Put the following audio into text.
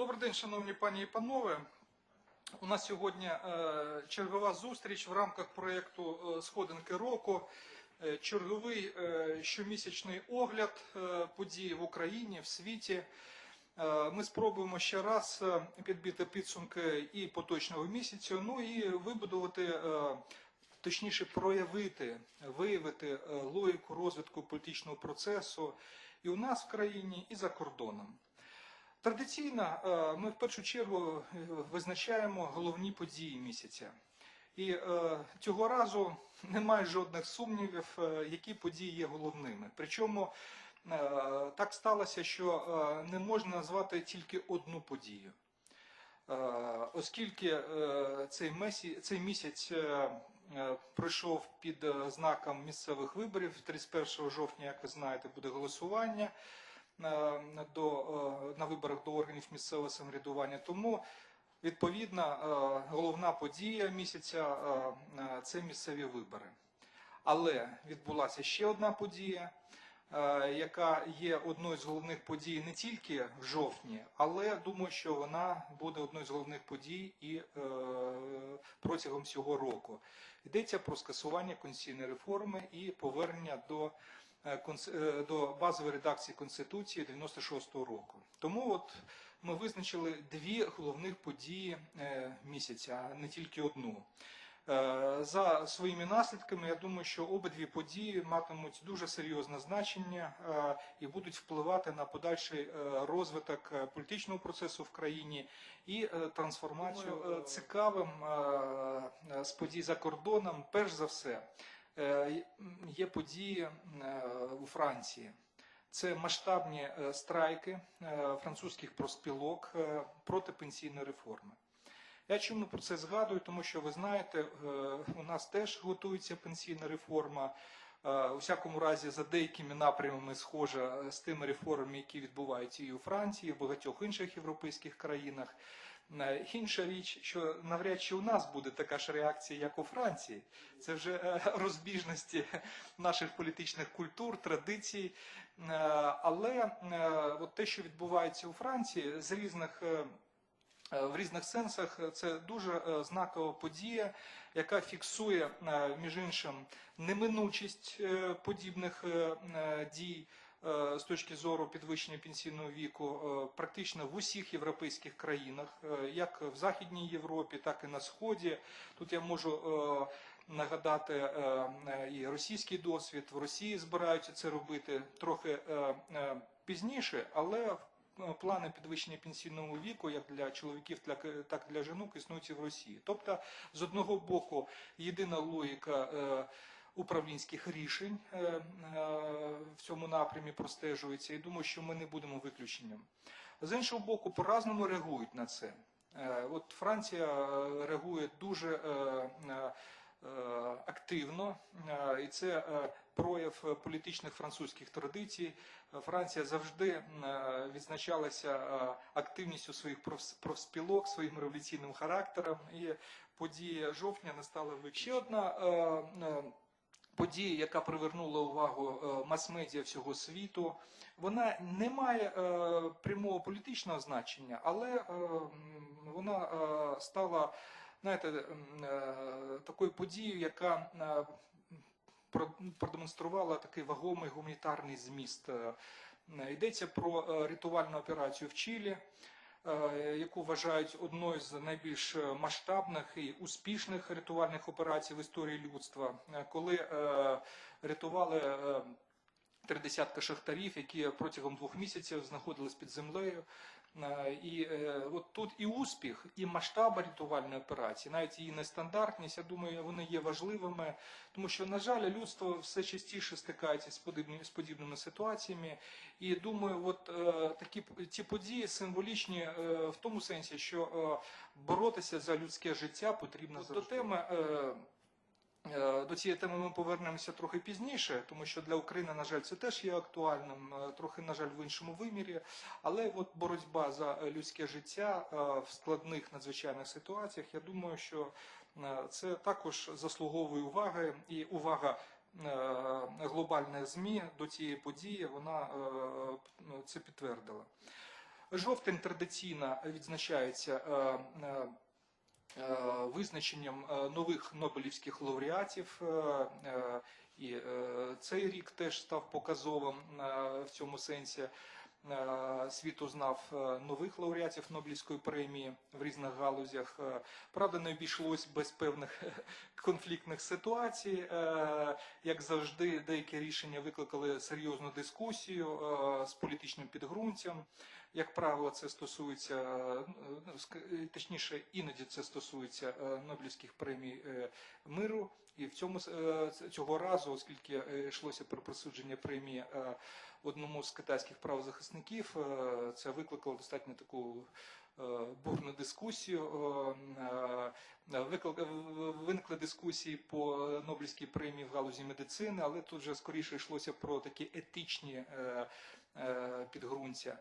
Добрий день, шановні пані і панове. У нас сьогодні е, чергова зустріч в рамках проєкту е, Сходинки року. Е, черговий щомісячний огляд подій в Україні, в світі. Ми спробуємо ще раз підбити підсумки і поточного місяця, ну і вибудувати, точніше проявити, виявити логіку розвитку політичного процесу і у нас в країні, і за кордоном. Традиційно е, ми в першу чергу е, визначаємо головні події місяця. І е, цього разу немає жодних сумнівів, які події є головними. Причому так сталося, що не можна назвати тільки одну подію. Оскільки цей, месі, місяць пройшов під знаком місцевих виборів, 31 жовтня, як ви знаєте, буде голосування до, е, на виборах до органів місцевого самоврядування. Тому відповідно е, головна подія місяця е, це місцеві вибори. Але відбулася ще одна подія, яка є одною з головних подій не тільки в жовтні, але думаю, що вона буде одною з головних подій і протягом цього року. Йдеться про скасування конституційної реформи і повернення до до базової редакції Конституції 96-го року. Тому от ми визначили дві головних події е, місяця, а не тільки одну. Е, За своїми наслідками, я думаю, що обидві події матимуть дуже серйозне значення е, і будуть впливати на подальший е, розвиток е, політичного процесу в країні і е, трансформацію е, цікавим е, е, з подій за кордоном, перш за все, е, є події е, у Франції. Це масштабні е, страйки е, французьких проспілок е, проти пенсійної реформи. Я чому про це згадую? Тому що ви знаєте, е, у нас теж готується пенсійна реформа. Е, У всякому разі, за деякими напрямами схожа з тими реформами, які відбуваються і у Франції, і в багатьох інших європейських країнах. Е, Інша річ, що навряд чи у нас буде така ж реакція, як у Франції. Це вже е, розбіжності наших політичних культур, традицій. Е, Але от те, що відбувається у Франції, з різних в різних сенсах це дуже знакова подія, яка фіксує, між іншим, неминучість подібних дій з точки зору підвищення пенсійного віку е, практично в усіх європейських країнах, е, як в Західній Європі, так і на Сході. Тут я можу е, нагадати е, е, і російський досвід. В Росії збираються це робити трохи е, е, пізніше, але е, плани підвищення пенсійного віку, як для чоловіків, так- і для жінок, існують і в Росії. Тобто, з одного боку, єдина логіка е, управлінських рішень е, е, в цьому напрямі простежується, і думаю, що ми не будемо виключенням. З іншого боку, по-разному реагують на це. Е, От Франція реагує дуже активно, і це прояв політичних французьких традицій. Франція завжди відзначалася активністю своїх профс- профспілок, своїм революційним характером, і подія жовтня не стала виключенням. Ще одна подія, яка привернула увагу е, мас-медіа всього світу, вона не має е, прямого політичного значення, але е, вона стала знаєте, такою подією, яка про- продемонструвала такий вагомий гуманітарний зміст. Йдеться про рятувальну операцію в Чилі, яку вважають одною з найбільш е, масштабних і успішних рятувальних операцій в історії людства, Е, коли е, рятували е, три десятка шахтарів, які протягом двох місяців знаходились під землею. Е, І е, от тут і успіх, і масштаб рятувальної операції, навіть її нестандартність, я думаю, вони є важливими, тому що, на жаль, людство все частіше стикається з подібними, з подібними ситуаціями. І думаю, от е, такі ці події символічні в тому сенсі, що боротися за людське життя потрібно завжди. До теми. Е, До цієї теми ми повернемося трохи пізніше, тому що для України, на жаль, це теж є актуальним, е, трохи, на жаль, в іншому вимірі. Але от боротьба за людське життя е, в складних надзвичайних ситуаціях, я думаю, що це також заслуговує уваги і увага. Глобальних ЗМІ до цієї події вона це підтвердила. Жовтень традиційно відзначається визначенням е, нових Нобелівських лауреатів. е, е, І е, цей рік теж став показовим е, в цьому сенсі. Е, Світ узнав е, нових лауреатів Нобелівської премії в різних галузях. Е, Правда, не обійшлось без певних конфліктних ситуацій. Як завжди, деякі рішення викликали серйозну дискусію з політичним підґрунтям. Як правило, це стосується, ну, точніше, іноді це стосується Нобелівських премій миру. І в цьому е, цього разу, оскільки е, йшлося про присудження премії е, одному з китайських правозахисників, це викликало достатньо таку бурну дискусію. Виникли дискусії по Нобелівській премії в галузі медицини, але тут вже скоріше йшлося про такі етичні підґрунтя.